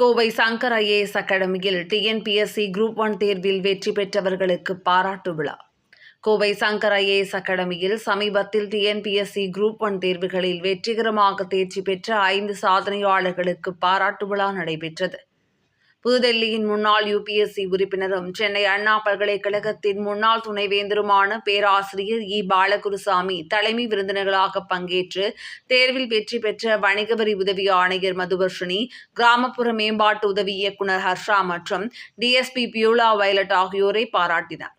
Kovai Shankar IAS அகாடமியில் TNPSC group one தேர்வில் வெற்றி பெற்றவர்களுக்கு பாராட்டு விழா. கோவை சங்கர் ஐஏஎஸ் அகாடமியில் சமீபத்தில் டிஎன்பிஎஸ்சி குரூப் ஒன் தேர்வுகளில் வெற்றிகரமாக தேர்ச்சி பெற்ற ஐந்து சாதனையாளர்களுக்கு பாராட்டு விழா நடைபெற்றது. புதுடெல்லியின் முன்னாள் யுபிஎஸ்சி உறுப்பினரும் சென்னை அண்ணா பல்கலைக்கழகத்தின் முன்னாள் துணைவேந்தருமான பேராசிரியர் இ. பாலகுருசாமி தலைமை விருந்தினர்களாக பங்கேற்று தேர்வில் வெற்றி பெற்ற வணிக வரி உதவி ஆணையர் மதுவர்ஷினி கிராமப்புற மேம்பாட்டு உதவி இயக்குனர் ஹர்ஷா மற்றும் டிஎஸ்பி பியூலா வயலட் ஆகியோரை பாராட்டினார்.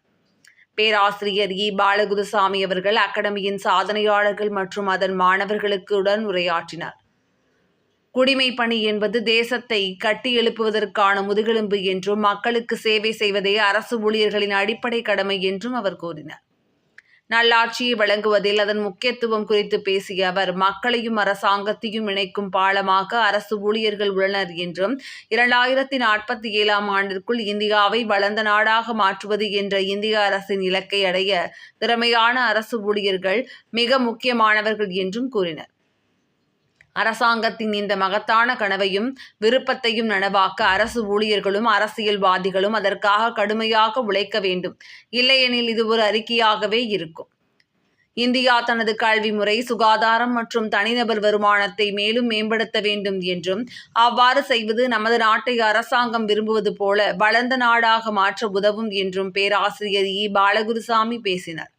பேராசிரியர் இ. பாலகுருசாமி அவர்கள் அகாடமியின் சாதனையாளர்கள் மற்றும் அதன் மாணவர்களுக்கு உடன் உரையாற்றினார். குடிமை பணி என்பது தேசத்தை கட்டி எழுப்புவதற்கான முதுகெலும்பு என்றும் மக்களுக்கு சேவை செய்வதே அரசு ஊழியர்களின் அடிப்படை கடமை என்றும் அவர் கூறினார். நல்லாட்சியை வழங்குவதில் அதன் முக்கியத்துவம் குறித்து பேசிய அவர் மக்களையும் அரசாங்கத்தையும் இணைக்கும் பாலமாக அரசு ஊழியர்கள் உள்ளனர் என்றும் இரண்டாயிரத்தி நாற்பத்தி ஏழாம் ஆண்டிற்குள் இந்தியாவை வளர்ந்த நாடாக மாற்றுவது என்ற இந்திய அரசின் இலக்கை அடைய திறமையான அரசு ஊழியர்கள் மிக முக்கியமானவர்கள் என்றும் கூறினர். அரசாங்கத்தின் இந்த மகத்தான கனவையும் விருப்பத்தையும் நனவாக்க அரசு ஊழியர்களும் அரசியல்வாதிகளும் அதற்காக கடுமையாக உழைக்க வேண்டும். இல்லையெனில் இது ஒரு அறிக்கையாகவே இருக்கும். இந்தியா தனது கல்வி முறை சுகாதாரம் மற்றும் தனிநபர் வருமானத்தை மேலும் மேம்படுத்த வேண்டும் என்றும் அவ்வாறு செய்வது நமது நாட்டை அரசாங்கம் விரும்புவது போல வளர்ந்த நாடாக மாற்ற உதவும் என்றும் பேராசிரியர் இ. பாலகுருசாமி பேசினார்.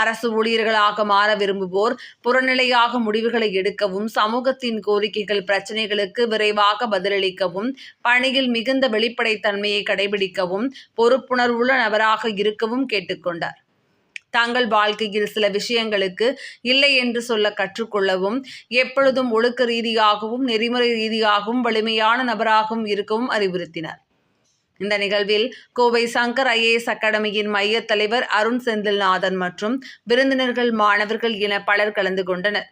அரசு ஊழியர்களாக மாற விரும்புவோர் புறநிலையாக முடிவுகளை எடுக்கவும் சமூகத்தின் கோரிக்கைகள் பிரச்சனைகளுக்கு விரைவாக பதிலளிக்கவும் பணியில் மிகுந்த வெளிப்படைத்தன்மையை கடைபிடிக்கவும் பொறுப்புணர்வுள்ள நபராக இருக்கவும் கேட்டுக்கொண்டார். தங்கள் வாழ்க்கையில் சில விஷயங்களுக்கு இல்லை என்று சொல்ல கற்றுக்கொள்ளவும் எப்பொழுதும் ஒழுக்க ரீதியாகவும் நெறிமுறை ரீதியாகவும் வலிமையான நபராகவும் இருக்கவும் அறிவுறுத்தினார். இந்த நிகழ்வில் கோவை சங்கர் ஐஏஎஸ் அகாடமியின் மைய தலைவர் அருண் செந்தில்நாதன் மற்றும் விருந்தினர்கள் மாணவர்கள் என பலர் கலந்து கொண்டனர்.